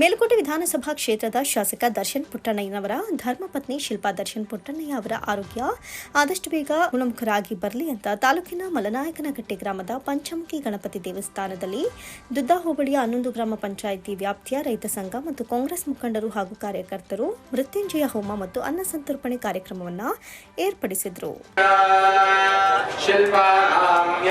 ಮೇಲುಕೋಟೆ ವಿಧಾನಸಭಾ ಕ್ಷೇತ್ರದ ಶಾಸಕ ದರ್ಶನ್ ಪುಟ್ಟಣ್ಣಯ್ಯನವರ, ಧರ್ಮಪತ್ನಿ ಶಿಲ್ಪಾ ದರ್ಶನ್ ಪುಟ್ಟಣ್ಣಯ್ಯ ಅವರ ಆರೋಗ್ಯ ಆದಷ್ಟು ಬೇಗ ಗುಣಮುಖರಾಗಿ ಬರಲಿ ಅಂತ ತಾಲೂಕಿನ ಮಲನಾಯಕನಗಟ್ಟೆ ಗ್ರಾಮದ ಪಂಚಮುಖಿ ಗಣಪತಿ ದೇವಸ್ಥಾನದಲ್ಲಿ ದುದ್ದಾ ಹೋಬಳಿಯ ಹನ್ನೊಂದು ಗ್ರಾಮ ಪಂಚಾಯಿತಿ ವ್ಯಾಪ್ತಿಯ ರೈತ ಸಂಘ ಮತ್ತು ಕಾಂಗ್ರೆಸ್ ಮುಖಂಡರು ಹಾಗೂ ಕಾರ್ಯಕರ್ತರು ಮೃತ್ಯುಂಜಯ ಹೋಮ ಮತ್ತು ಅನ್ನ ಸಂತರ್ಪಣೆ ಕಾರ್ಯಕ್ರಮವನ್ನು ಏರ್ಪಡಿಸಿದರು. ಶಿಲ್ಪಾನಾಮ್ಯ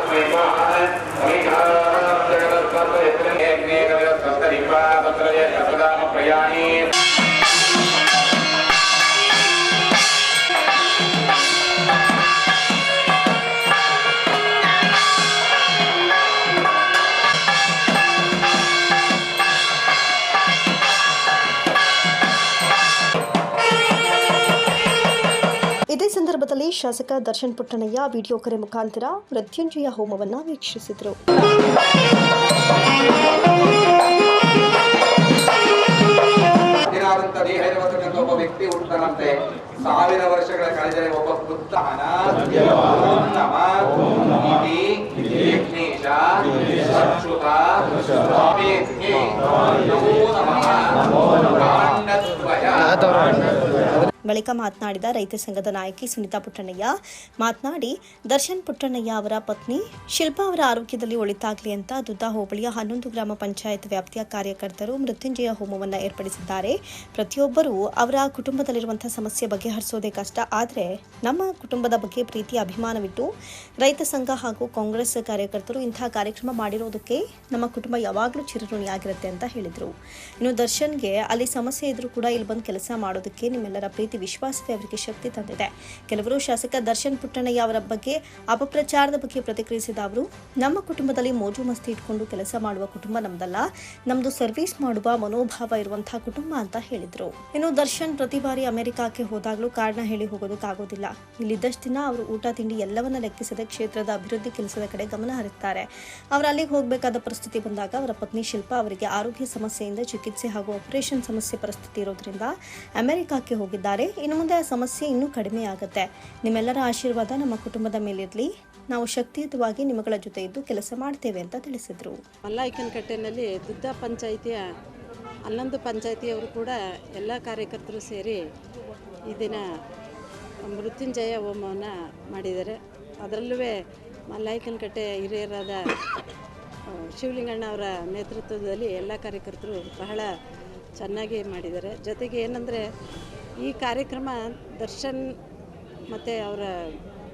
ಶಾಸಕ ದರ್ಶನ್ ಪುಟ್ಟಣಯ್ಯ ವಿಡಿಯೋ ಕರೆ ಮುಖಾಂತರ ಮೃತ್ಯುಂಜಯ ಹೋಮವನ್ನು ವೀಕ್ಷಿಸಿದರು. ಸಾವಿರ ವರ್ಷಗಳ ಕಳೆದರೆ ಒಬ್ಬ ಬಳಿಕ ಮಾತನಾಡಿದ ರೈತ ಸಂಘದ ನಾಯಕಿ ಸುನಿತಾ ಪುಟ್ಟಣ್ಣಯ್ಯ, ಮಾತನಾಡಿ ದರ್ಶನ್ ಪುಟ್ಟಣ್ಣಯ್ಯ ಅವರ ಪತ್ನಿ ಶಿಲ್ಪಾ ಅವರ ಆರೋಗ್ಯದಲ್ಲಿ ಒಳಿತಾಗಲಿ ಅಂತ ದುದ್ದಾ ಹೋಬಳಿಯ ಹನ್ನೊಂದು ಗ್ರಾಮ ಪಂಚಾಯತ್ ವ್ಯಾಪ್ತಿಯ ಕಾರ್ಯಕರ್ತರು ಮೃತ್ಯುಂಜಯ ಹೋಮವನ್ನು ಏರ್ಪಡಿಸಿದ್ದಾರೆ. ಪ್ರತಿಯೊಬ್ಬರೂ ಅವರ ಕುಟುಂಬದಲ್ಲಿರುವಂತಹ ಸಮಸ್ಯೆ ಬಗೆಹರಿಸೋದೇ ಕಷ್ಟ. ಆದರೆ ನಮ್ಮ ಕುಟುಂಬದ ಬಗ್ಗೆ ಪ್ರೀತಿ, ಅಭಿಮಾನವಿಟ್ಟು ರೈತ ಸಂಘ ಹಾಗೂ ಕಾಂಗ್ರೆಸ್ ಕಾರ್ಯಕರ್ತರು ಇಂತಹ ಕಾರ್ಯಕ್ರಮ ಮಾಡಿರೋದಕ್ಕೆ ನಮ್ಮ ಕುಟುಂಬ ಯಾವಾಗಲೂ ಚಿರಋಣಿಯಾಗಿರುತ್ತೆ ಅಂತ ಹೇಳಿದರು. ಇನ್ನು ದರ್ಶನ್ಗೆ ಅಲ್ಲಿ ಸಮಸ್ಯೆ ಇದ್ರೂ ಕೂಡ ಇಲ್ಲಿ ಬಂದು ಕೆಲಸ ಮಾಡೋದಕ್ಕೆ ನಿಮ್ಮೆಲ್ಲರ ಪ್ರೀತಿ ವಿಶ್ವಾಸವೇ ಅವರಿಗೆ ಶಕ್ತಿ ತಂದಿದೆ. ಕೆಲವರು ಶಾಸಕ ದರ್ಶನ್ ಪುಟ್ಟಣ್ಣಯ್ಯ ಅವರ ಬಗ್ಗೆ ಅಪಪ್ರಚಾರದ ಬಗ್ಗೆ ಪ್ರತಿಕ್ರಿಯಿಸಿದ ಅವರು, ನಮ್ಮ ಕುಟುಂಬದಲ್ಲಿ ಮೋಜು ಮಸ್ತಿ ಇಟ್ಕೊಂಡು ಕೆಲಸ ಮಾಡುವ ಕುಟುಂಬ ನಮ್ದಲ್ಲ, ನಮ್ದು ಸರ್ವಿಸ್ ಮಾಡುವ ಮನೋಭಾವ ಇರುವಂತಹ ಕುಟುಂಬ ಅಂತ ಹೇಳಿದ್ರು. ಇನ್ನು ದರ್ಶನ್ ಪ್ರತಿ ಬಾರಿ ಅಮೆರಿಕಕ್ಕೆ ಹೋದಾಗಲೂ ಕಾರಣ ಹೇಳಿ ಹೋಗೋದಕ್ಕಾಗೋದಿಲ್ಲ. ಇಲ್ಲಿದ್ದಷ್ಟು ದಿನ ಅವರು ಊಟ, ತಿಂಡಿ ಎಲ್ಲವನ್ನ ಲೆಕ್ಕಿಸದೆ ಕ್ಷೇತ್ರದ ಅಭಿವೃದ್ಧಿ ಕೆಲಸದ ಕಡೆ ಗಮನ ಹರಿಸುತ್ತಾರೆ ಅವರು ಅಲ್ಲಿಗೆ ಹೋಗಬೇಕಾದ ಪರಿಸ್ಥಿತಿ ಬಂದಾಗ ಅವರ ಪತ್ನಿ ಶಿಲ್ಪ ಅವರಿಗೆ ಆರೋಗ್ಯ ಸಮಸ್ಯೆಯಿಂದ ಚಿಕಿತ್ಸೆ ಹಾಗೂ ಆಪರೇಷನ್ ಸಮಸ್ಯೆ ಪರಿಸ್ಥಿತಿ ಇರೋದ್ರಿಂದ ಅಮೆರಿಕಕ್ಕೆ ಹೋಗಿದ್ದಾರೆ. ಇನ್ನು ಮುಂದೆ ಆ ಸಮಸ್ಯೆ ಇನ್ನೂ ಕಡಿಮೆ ಆಗುತ್ತೆ. ನಿಮ್ಮೆಲ್ಲರ ಆಶೀರ್ವಾದ ನಮ್ಮ ಕುಟುಂಬದ ಮೇಲಿರಲಿ. ನಾವು ಶಕ್ತಿಯುತವಾಗಿ ನಿಮ್ಮಗಳ ಜೊತೆ ಇದ್ದು ಕೆಲಸ ಮಾಡ್ತೇವೆ ಅಂತ ತಿಳಿಸಿದರು. ಮಲ್ಲಾಯ್ಕನಕಟ್ಟೆನಲ್ಲಿ ದುದ್ದ ಪಂಚಾಯಿತಿಯ ಹನ್ನೊಂದು ಪಂಚಾಯಿತಿಯವರು ಕೂಡ ಎಲ್ಲ ಕಾರ್ಯಕರ್ತರು ಸೇರಿ ಈ ದಿನ ಮೃತ್ಯುಂಜಯ ಹೋಮವನ್ನು ಮಾಡಿದ್ದಾರೆ. ಅದರಲ್ಲೂ ಮಲ್ಲಾಯ್ಕನಕಟ್ಟೆ ಹಿರಿಯರಾದ ಶಿವಲಿಂಗಣ್ಣ ಅವರ ನೇತೃತ್ವದಲ್ಲಿ ಎಲ್ಲ ಕಾರ್ಯಕರ್ತರು ಬಹಳ ಚೆನ್ನಾಗಿ ಮಾಡಿದ್ದಾರೆ. ಜೊತೆಗೆ ಏನಂದರೆ ಈ ಕಾರ್ಯಕ್ರಮ ದರ್ಶನ್ ಮತ್ತು ಅವರ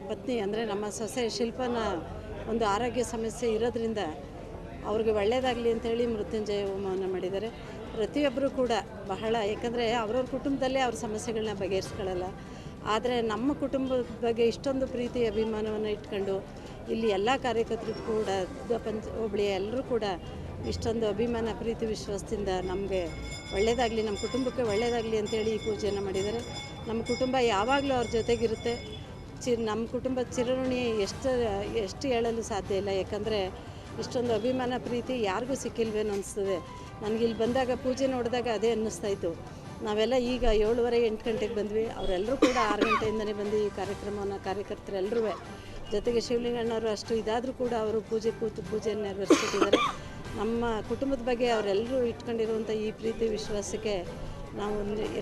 ಪತ್ನಿ, ಅಂದರೆ ನಮ್ಮ ಸೊಸೆ ಶಿಲ್ಪನ ಒಂದು ಆರೋಗ್ಯ ಸಮಸ್ಯೆ ಇರೋದ್ರಿಂದ ಅವ್ರಿಗೆ ಒಳ್ಳೆಯದಾಗಲಿ ಅಂತೇಳಿ ಮೃತ್ಯುಂಜಯ ಹೋಮವನ್ನು ಮಾಡಿದ್ದಾರೆ. ಪ್ರತಿಯೊಬ್ಬರು ಕೂಡ ಬಹಳ, ಯಾಕಂದರೆ ಅವ್ರವ್ರ ಕುಟುಂಬದಲ್ಲೇ ಅವ್ರ ಸಮಸ್ಯೆಗಳನ್ನ ಬಗೆಹರಿಸ್ಕೊಳ್ಳಲ್ಲ. ಆದರೆ ನಮ್ಮ ಕುಟುಂಬದ ಬಗ್ಗೆ ಇಷ್ಟೊಂದು ಪ್ರೀತಿ, ಅಭಿಮಾನವನ್ನು ಇಟ್ಕೊಂಡು ಇಲ್ಲಿ ಎಲ್ಲ ಕಾರ್ಯಕರ್ತರು ಕೂಡ ಪಂಚ ಹೋಬಳಿಯ ಎಲ್ಲರೂ ಕೂಡ ಇಷ್ಟೊಂದು ಅಭಿಮಾನ, ಪ್ರೀತಿ, ವಿಶ್ವಾಸದಿಂದ ನಮಗೆ ಒಳ್ಳೆಯದಾಗಲಿ ನಮ್ಮ ಕುಟುಂಬಕ್ಕೆ ಒಳ್ಳೆಯದಾಗಲಿ ಅಂತೇಳಿ ಈ ಪೂಜೆಯನ್ನು ಮಾಡಿದ್ದಾರೆ. ನಮ್ಮ ಕುಟುಂಬ ಯಾವಾಗಲೂ ಅವ್ರ ಜೊತೆಗಿರುತ್ತೆ. ಚಿ, ನಮ್ಮ ಕುಟುಂಬದ ಚಿರಋಣಿ ಎಷ್ಟು ಎಷ್ಟು ಹೇಳಲು ಸಾಧ್ಯ ಇಲ್ಲ. ಯಾಕಂದರೆ ಇಷ್ಟೊಂದು ಅಭಿಮಾನ, ಪ್ರೀತಿ ಯಾರಿಗೂ ಸಿಕ್ಕಿಲ್ವೇನೋ ಅನಿಸ್ತದೆ. ಇಲ್ಲಿ ಬಂದಾಗ, ಪೂಜೆ ನೋಡಿದಾಗ ಅದೇ ಅನ್ನಿಸ್ತಾ ಇತ್ತು. ನಾವೆಲ್ಲ ಈಗ ಏಳುವರೆ, ಎಂಟು ಗಂಟೆಗೆ ಬಂದ್ವಿ. ಅವರೆಲ್ಲರೂ ಕೂಡ ಆರು ಗಂಟೆಯಿಂದನೇ ಬಂದು ಈ ಕಾರ್ಯಕ್ರಮವನ್ನು ಕಾರ್ಯಕರ್ತರೆಲ್ಲರೂ ಜೊತೆಗೆ ಶಿವಲಿಂಗಣ್ಣವರು ಅಷ್ಟು ಇದಾದರೂ ಕೂಡ ಅವರು ಪೂಜೆ ಕೂತು ಪೂಜೆಯನ್ನು ನೆರವೇರಿಸ್ಕೊಟ್ಟಿದ್ದಾರೆ. ನಮ್ಮ ಕುಟುಂಬದ ಬಗ್ಗೆ ಅವರೆಲ್ಲರೂ ಇಟ್ಕೊಂಡಿರುವಂಥ ಈ ಪ್ರೀತಿ ವಿಶ್ವಾಸಕ್ಕೆ ನಾವು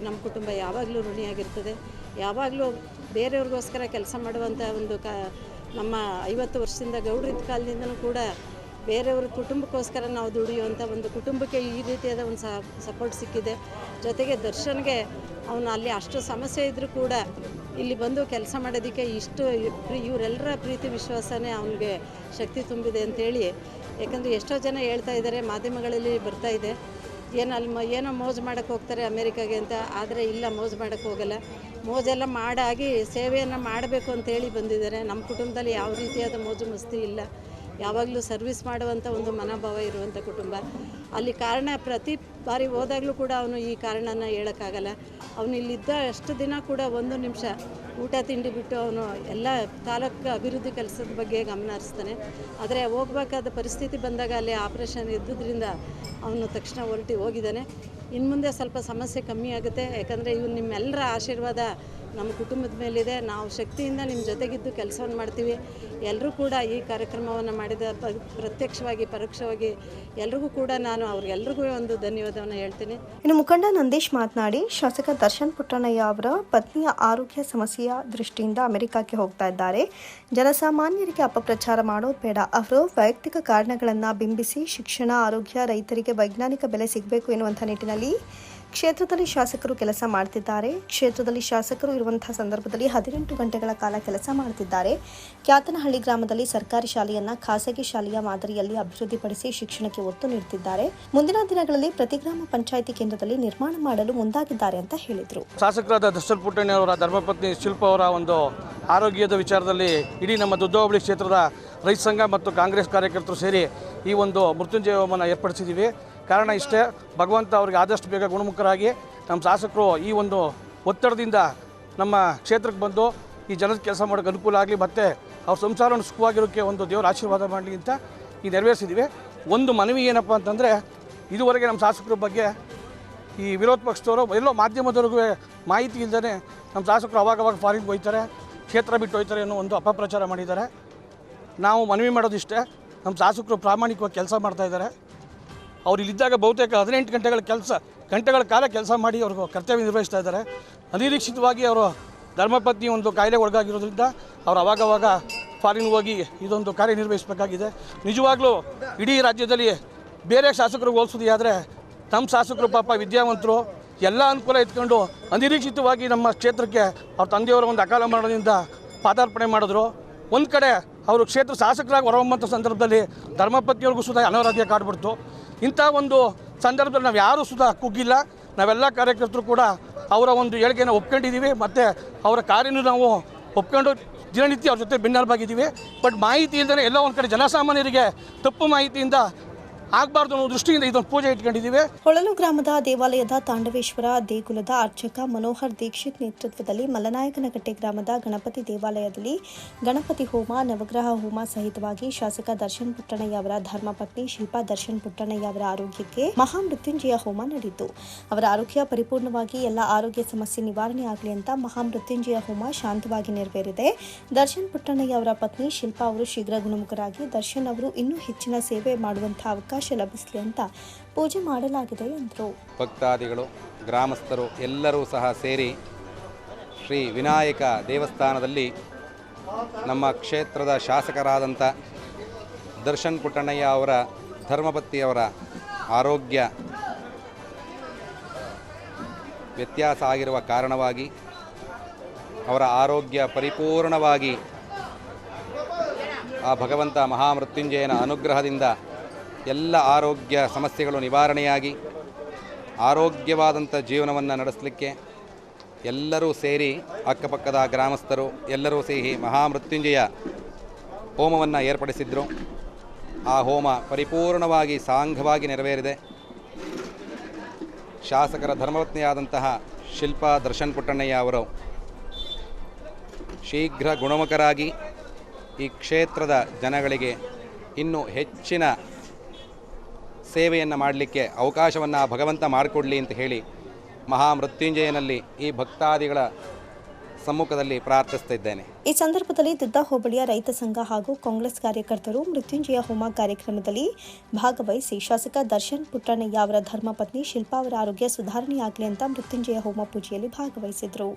ನಮ್ಮ ಕುಟುಂಬ ಯಾವಾಗಲೂ ಋಣಿಯಾಗಿರ್ತದೆ. ಯಾವಾಗಲೂ ಬೇರೆಯವ್ರಿಗೋಸ್ಕರ ಕೆಲಸ ಮಾಡುವಂಥ ಒಂದು ಕ ನಮ್ಮ ಐವತ್ತು ವರ್ಷದಿಂದ ಗೌಡ್ರಿದ್ದ ಕಾಲದಿಂದಲೂ ಕೂಡ ಬೇರೆಯವ್ರ ಕುಟುಂಬಕ್ಕೋಸ್ಕರ ನಾವು ದುಡಿಯುವಂಥ ಒಂದು ಕುಟುಂಬಕ್ಕೆ ಈ ರೀತಿಯಾದ ಒಂದು ಸಪೋರ್ಟ್ ಸಿಕ್ಕಿದೆ. ಜೊತೆಗೆ ದರ್ಶನ್ಗೆ ಅವನು ಅಲ್ಲಿ ಅಷ್ಟು ಸಮಸ್ಯೆ ಇದ್ದರೂ ಕೂಡ ಇಲ್ಲಿ ಬಂದು ಕೆಲಸ ಮಾಡೋದಕ್ಕೆ ಇಷ್ಟು ಇವರೆಲ್ಲರ ಪ್ರೀತಿ ವಿಶ್ವಾಸನೇ ಅವನಿಗೆ ಶಕ್ತಿ ತುಂಬಿದೆ ಅಂತೇಳಿ ಯಾಕಂದರೆ ಎಷ್ಟೋ ಜನ ಹೇಳ್ತಾ ಇದ್ದಾರೆ, ಮಾಧ್ಯಮಗಳಲ್ಲಿ ಬರ್ತಾ ಇದೆ, ಏನು ಅಲ್ಲಿ ಮ, ಏನೋ ಮೋಜು ಮಾಡೋಕ್ಕೆ ಹೋಗ್ತಾರೆ ಅಮೇರಿಕಾಗೆ ಅಂತ, ಆದರೆ ಇಲ್ಲ, ಮೋಜು ಮಾಡೋಕ್ಕೆ ಹೋಗಲ್ಲ. ಮೋಜೆಲ್ಲ ಮಾಡಾಗಿ ಸೇವೆಯನ್ನು ಮಾಡಬೇಕು ಅಂತೇಳಿ ಬಂದಿದ್ದಾರೆ. ನಮ್ಮ ಕುಟುಂಬದಲ್ಲಿ ಯಾವ ರೀತಿಯಾದ ಮೋಜು ಮಸ್ತಿ ಇಲ್ಲ. ಯಾವಾಗಲೂ ಸರ್ವಿಸ್ ಮಾಡುವಂಥ ಒಂದು ಮನೋಭಾವ ಇರುವಂಥ ಕುಟುಂಬ. ಅಲ್ಲಿ ಕಾರಣ ಪ್ರತಿ ಬಾರಿ ಹೋದಾಗಲೂ ಕೂಡ ಅವನು ಈ ಕಾರಣನ ಹೇಳೋಕ್ಕಾಗಲ್ಲ. ಅವನು ಇಲ್ಲಿದ್ದ ಅಷ್ಟು ದಿನ ಕೂಡ ಒಂದು ನಿಮಿಷ ಊಟ ತಿಂಡಿ ಬಿಟ್ಟು ಅವನು ಎಲ್ಲ ತಾಲೂಕು ಅಭಿವೃದ್ಧಿ ಕೆಲಸದ ಬಗ್ಗೆ ಗಮನ ಹರಿಸ್ತಾನೆ. ಆದರೆ ಹೋಗ್ಬೇಕಾದ ಪರಿಸ್ಥಿತಿ ಬಂದಾಗ ಅಲ್ಲಿ ಆಪ್ರೇಷನ್ ಇದ್ದುದರಿಂದ ಅವನು ತಕ್ಷಣ ಹೊರಟಿ ಹೋಗಿದ್ದಾನೆ. ಇನ್ನು ಮುಂದೆ ಸ್ವಲ್ಪ ಸಮಸ್ಯೆ ಕಮ್ಮಿ ಆಗುತ್ತೆ. ಯಾಕಂದರೆ ಇವು ನಿಮ್ಮೆಲ್ಲರ ಆಶೀರ್ವಾದ ನಮ್ಮ ಕುಟುಂಬದ ಮೇಲಿದೆ. ನಾವು ಶಕ್ತಿಯಿಂದ ನಿಮ್ಮ ಜೊತೆಗಿದ್ದು ಕೆಲಸವನ್ನು ಮಾಡ್ತೀವಿ. ಎಲ್ಲರೂ ಕೂಡ ಈ ಕಾರ್ಯಕ್ರಮವನ್ನು ಮಾಡಿದ ಪ್ರತ್ಯಕ್ಷವಾಗಿ, ಪರೋಕ್ಷವಾಗಿ ಎಲ್ರಿಗೂ ಕೂಡ ನಾನು ಅವ್ರಿಗೆಲ್ರಿಗೂ ಒಂದು ಧನ್ಯವಾದವನ್ನು ಹೇಳ್ತೀನಿ. ಇನ್ನು ಮುಖಂಡ ನಂದೀಶ್ ಮಾತನಾಡಿ, ಶಾಸಕ ದರ್ಶನ್ ಪುಟ್ಟಣ್ಣಯ್ಯ ಅವರ ಪತ್ನಿಯ ಆರೋಗ್ಯ ಸಮಸ್ಯೆಯ ದೃಷ್ಟಿಯಿಂದ ಅಮೆರಿಕಕ್ಕೆ ಹೋಗ್ತಾ ಇದ್ದಾರೆ. ಜನಸಾಮಾನ್ಯರಿಗೆ ಅಪಪ್ರಚಾರ ಮಾಡೋದು ಬೇಡ. ಅವರು ವೈಯಕ್ತಿಕ ಕಾರಣಗಳನ್ನು ಬಿಂಬಿಸಿ ಶಿಕ್ಷಣ, ಆರೋಗ್ಯ, ರೈತರಿಗೆ ವೈಜ್ಞಾನಿಕ ಬೆಲೆ ಸಿಗಬೇಕು ಎನ್ನುವಂಥ ನಿಟ್ಟಿನಲ್ಲಿ ಕ್ಷೇತ್ರದಲ್ಲಿ ಶಾಸಕರು ಕೆಲಸ ಮಾಡ್ತಿದ್ದಾರೆ. ಕ್ಷೇತ್ರದಲ್ಲಿ ಶಾಸಕರು ಇರುವಂತಹ ಸಂದರ್ಭದಲ್ಲಿ ಹದಿನೆಂಟು ಗಂಟೆಗಳ ಕಾಲ ಕೆಲಸ ಮಾಡುತ್ತಿದ್ದಾರೆ ಕ್ಯಾತನಹಳ್ಳಿ ಗ್ರಾಮದಲ್ಲಿ ಸರ್ಕಾರಿ ಶಾಲೆಯನ್ನ ಖಾಸಗಿ ಶಾಲೆಯ ಮಾದರಿಯಲ್ಲಿ ಅಭಿವೃದ್ಧಿಪಡಿಸಿ ಶಿಕ್ಷಣಕ್ಕೆ ಒತ್ತು ನೀಡುತ್ತಿದ್ದಾರೆ ಮುಂದಿನ ದಿನಗಳಲ್ಲಿ ಪ್ರತಿ ಗ್ರಾಮ ಪಂಚಾಯಿತಿ ಕೇಂದ್ರದಲ್ಲಿ ನಿರ್ಮಾಣ ಮಾಡಲು ಮುಂದಾಗಿದ್ದಾರೆ ಅಂತ ಹೇಳಿದರು. ಶಾಸಕರಾದ ದರ್ಶನ್ ಪುಟ್ಟಣ್ಣಿ ಧರ್ಮಪತ್ನಿ ಶಿಲ್ಪ ಅವರ ಒಂದು ಆರೋಗ್ಯದ ವಿಚಾರದಲ್ಲಿ ಇಡೀ ನಮ್ಮ ದುದ್ದೋಬಳಿ ಕ್ಷೇತ್ರದ ರೈತ ಸಂಘ ಮತ್ತು ಕಾಂಗ್ರೆಸ್ ಕಾರ್ಯಕರ್ತರು ಸೇರಿ ಈ ಒಂದು ಮೃತ್ಯುಂಜಯ ಹೋಮನ ಏರ್ಪಡಿಸಿದ್ದೀವಿ. ಕಾರಣ ಇಷ್ಟೇ, ಭಗವಂತ ಅವರಿಗೆ ಆದಷ್ಟು ಬೇಗ ಗುಣಮುಖರಾಗಿ ನಮ್ಮ ಶಾಸಕರು ಈ ಒಂದು ಒತ್ತಡದಿಂದ ನಮ್ಮ ಕ್ಷೇತ್ರಕ್ಕೆ ಬಂದು ಈ ಜನದ ಕೆಲಸ ಮಾಡೋಕ್ಕೆ ಅನುಕೂಲ ಆಗಲಿ, ಮತ್ತು ಅವ್ರ ಸಂಸಾರವನ್ನು ಸುಖವಾಗಿರೋಕ್ಕೆ ಒಂದು ದೇವರ ಆಶೀರ್ವಾದ ಮಾಡಲಿ ಅಂತ ಈ ನೆರವೇರಿಸಿದ್ದೀವಿ ಒಂದು ಮನವಿ ಏನಪ್ಪ ಅಂತಂದರೆ, ಇದುವರೆಗೆ ನಮ್ಮ ಶಾಸಕರ ಬಗ್ಗೆ ಈ ವಿರೋಧ ಪಕ್ಷದವರು ಎಲ್ಲೋ ಮಾಧ್ಯಮದವ್ರಿಗೂ ಮಾಹಿತಿ ಇಲ್ಲದೇ ನಮ್ಮ ಶಾಸಕರು ಅವಾಗವಾಗ ಅವಾಗ ಫಾರಿನ್ಗೆ ಹೋಗ್ತಾರೆ, ಕ್ಷೇತ್ರ ಬಿಟ್ಟು ಹೋಗ್ತಾರೆ ಅನ್ನೋ ಒಂದು ಅಪಪ್ರಚಾರ ಮಾಡಿದ್ದಾರೆ. ನಾವು ಮನವಿ ಮಾಡೋದಿಷ್ಟೇ, ನಮ್ಮ ಶಾಸಕರು ಪ್ರಾಮಾಣಿಕವಾಗಿ ಕೆಲಸ ಮಾಡ್ತಾಯಿದ್ದಾರೆ ಅವ್ರು ಇಲ್ಲಿದ್ದಾಗ ಬಹುತೇಕ ಹದಿನೆಂಟು ಗಂಟೆಗಳ ಕೆಲಸ, ಗಂಟೆಗಳ ಕಾಲ ಕೆಲಸ ಮಾಡಿ ಅವರು ಕರ್ತವ್ಯ ನಿರ್ವಹಿಸ್ತಾ ಇದ್ದಾರೆ. ಅನಿರೀಕ್ಷಿತವಾಗಿ ಅವರು ಧರ್ಮಪತ್ನಿ ಒಂದು ಕಾಯಿಲೆ ಒಳಗಾಗಿರೋದ್ರಿಂದ ಅವ್ರು ಅವಾಗವಾಗ ಫಾರಿನ್ ಹೋಗಿ ಇದೊಂದು ಕಾರ್ಯನಿರ್ವಹಿಸಬೇಕಾಗಿದೆ. ನಿಜವಾಗ್ಲೂ ಇಡೀ ರಾಜ್ಯದಲ್ಲಿ ಬೇರೆ ಶಾಸಕರು ಹೋಲಿಸೋದು ಆದರೆ ತಮ್ಮ ಶಾಸಕರು ಪಾಪ ವಿದ್ಯಾವಂತರು ಎಲ್ಲ ಅನುಕೂಲ ಇಟ್ಕೊಂಡು ಅನಿರೀಕ್ಷಿತವಾಗಿ ನಮ್ಮ ಕ್ಷೇತ್ರಕ್ಕೆ ಅವ್ರ ತಂದೆಯವರ ಒಂದು ಅಕಾಲ ಮರಣದಿಂದ ಪಾದಾರ್ಪಣೆ ಮಾಡಿದ್ರು. ಒಂದು ಕಡೆ ಅವರು ಕ್ಷೇತ್ರ ಶಾಸಕರಾಗಿ ಹೊರಹೊಮ್ಮಂಥ ಸಂದರ್ಭದಲ್ಲಿ ಧರ್ಮಪತ್ನಿಯವ್ರಿಗೂ ಸುಧಾ ಅನಾರೋಗ್ಯ ಕಾಡ್ಬಿಡ್ತು. ಇಂಥ ಒಂದು ಸಂದರ್ಭದಲ್ಲಿ ನಾವು ಯಾರೂ ಸುಧಾ ಕುಗ್ಗಿಲ್ಲ. ನಾವೆಲ್ಲ ಕಾರ್ಯಕರ್ತರು ಕೂಡ ಅವರ ಒಂದು ಹೇಳಿಕೆಯನ್ನು ಒಪ್ಕೊಂಡಿದ್ದೀವಿ. ಮತ್ತು ಅವರ ಕಾರ್ಯನೂ ನಾವು ಒಪ್ಕೊಂಡು ದಿನನಿತ್ಯ ಅವ್ರ ಜೊತೆ ಬೆನ್ನೆಲುಬಾಗಿದ್ದೀವಿ. ಬಟ್ ಮಾಹಿತಿ ಇಲ್ಲದೇ ಎಲ್ಲ ಒಂದು ಕಡೆ ಜನಸಾಮಾನ್ಯರಿಗೆ ತಪ್ಪು ಮಾಹಿತಿಯಿಂದ ಆಗಬಾರ್ದು ಅನ್ನೋ ದೃಷ್ಟಿಯಿಂದ ಇದೊಂದು ಪೂಜೆ ಇಟ್ಕೊಂಡಿದ್ದೀವಿ. ಹೊಳಲು ಗ್ರಾಮದ ದೇವಾಲಯದ ತಾಂಡವೇಶ್ವರ ದೇಗುಲದ ಅರ್ಚಕ ಮನೋಹರ್ ದೀಕ್ಷಿತ್ ನೇತೃತ್ವದಲ್ಲಿ ಮಲ್ಲನಾಯಕನಕಟ್ಟೆ ಗ್ರಾಮದ ಗಣಪತಿ ದೇವಾಲಯದಲ್ಲಿ ಗಣಪತಿ ಹೋಮ, ನವಗ್ರಹ ಹೋಮ ಸಹಿತವಾಗಿ ಶಾಸಕ ದರ್ಶನ್ ಪುಟ್ಟಣ್ಣಯ್ಯ ಅವರ ಧರ್ಮಪತ್ನಿ ಶಿಲ್ಪಾ ದರ್ಶನ್ ಪುಟ್ಟಣ್ಣಯ್ಯ ಅವರ ಆರೋಗ್ಯಕ್ಕೆ ಮಹಾಮೃತ್ಯುಂಜಯ ಹೋಮ ನಡೆಯಿತು. ಅವರ ಆರೋಗ್ಯ ಪರಿಪೂರ್ಣವಾಗಿ ಎಲ್ಲ ಆರೋಗ್ಯ ಸಮಸ್ಯೆ ನಿವಾರಣೆ ಆಗಲಿ ಅಂತ ಮಹಾಮೃತ್ಯುಂಜಯ ಹೋಮ ಶಾಂತವಾಗಿ ನೆರವೇರಿದೆ. ದರ್ಶನ್ ಪುಟ್ಟಣ್ಣಯ್ಯ ಅವರ ಪತ್ನಿ ಶಿಲ್ಪಾ ಅವರು ಶೀಘ್ರ ಗುಣಮುಖರಾಗಿ ದರ್ಶನ್ ಅವರು ಇನ್ನೂ ಹೆಚ್ಚಿನ ಸೇವೆ ಮಾಡುವಂತಹ ಅವಕಾಶ ಲಭಿಸಲಿ ಅಂತ ಪೂಜೆ ಮಾಡಲಾಗಿದೆ ಎಂದರು. ಭಕ್ತಾದಿಗಳು, ಗ್ರಾಮಸ್ಥರು ಎಲ್ಲರೂ ಸಹ ಸೇರಿ ಶ್ರೀ ವಿನಾಯಕ ದೇವಸ್ಥಾನದಲ್ಲಿ ನಮ್ಮ ಕ್ಷೇತ್ರದ ಶಾಸಕರಾದಂಥ ದರ್ಶನ್ ಪುಟ್ಟಣ್ಣಯ್ಯ ಅವರ ಧರ್ಮಪತ್ನಿಯವರ ಆರೋಗ್ಯ ವ್ಯತ್ಯಾಸ ಆಗಿರುವ ಕಾರಣವಾಗಿ ಅವರ ಆರೋಗ್ಯ ಪರಿಪೂರ್ಣವಾಗಿ ಆ ಭಗವಂತ ಮಹಾಮೃತ್ಯುಂಜಯನ ಅನುಗ್ರಹದಿಂದ ಎಲ್ಲ ಆರೋಗ್ಯ ಸಮಸ್ಯೆಗಳು ನಿವಾರಣೆಯಾಗಿ, ಆರೋಗ್ಯವಾದಂಥ ಜೀವನವನ್ನು ನಡೆಸಲಿಕ್ಕೆ ಎಲ್ಲರೂ ಸೇರಿ ಅಕ್ಕಪಕ್ಕದ ಗ್ರಾಮಸ್ಥರು, ಎಲ್ಲರೂ ಸೇರಿ ಮಹಾಮೃತ್ಯುಂಜಯ ಹೋಮವನ್ನು ಏರ್ಪಡಿಸಿದ್ರು. ಆ ಹೋಮ ಪರಿಪೂರ್ಣವಾಗಿ ಸಾಂಘವಾಗಿ ನೆರವೇರಿದೆ. ಶಾಸಕರ ಧರ್ಮರತ್ನೆಯಾದಂತಹ ಶಿಲ್ಪಾ ದರ್ಶನ್ ಪುಟ್ಟಣ್ಣಯ್ಯ ಅವರು ಶೀಘ್ರ ಗುಣಮುಖರಾಗಿ ಈ ಕ್ಷೇತ್ರದ ಜನಗಳಿಗೆ ಇನ್ನೂ ಹೆಚ್ಚಿನ ಸೇವೆಯನ್ನು ಮಾಡಲಿಕ್ಕೆ ಅವಕಾಶವನ್ನು ಆ ಭಗವಂತ ಮಾಡಿಕೊಡಲಿ ಅಂತ ಹೇಳಿ ಮಹಾಮೃತ್ಯುಂಜಯನಲ್ಲಿ ಈ ಭಕ್ತಾದಿಗಳ ಸಮ್ಮುಖದಲ್ಲಿ ಪ್ರಾರ್ಥಿಸುತ್ತಿದ್ದೇನೆ ಈ ಸಂದರ್ಭದಲ್ಲಿ ದುದ್ದ ಹೋಬಳಿಯ ರೈತ ಸಂಘ ಹಾಗೂ ಕಾಂಗ್ರೆಸ್ ಕಾರ್ಯಕರ್ತರು ಮೃತ್ಯುಂಜಯ ಹೋಮ ಕಾರ್ಯಕ್ರಮದಲ್ಲಿ ಭಾಗವಹಿಸಿ ಶಾಸಕ ದರ್ಶನ್ ಪುಟ್ಟಣ್ಣಯ್ಯ ಅವರ ಧರ್ಮಪತ್ನಿ ಶಿಲ್ಪಾ ಅವರ ಆರೋಗ್ಯ ಸುಧಾರಣೆಯಾಗಲಿ ಅಂತ ಮೃತ್ಯುಂಜಯ ಹೋಮ ಪೂಜೆಯಲ್ಲಿ ಭಾಗವಹಿಸಿದರು.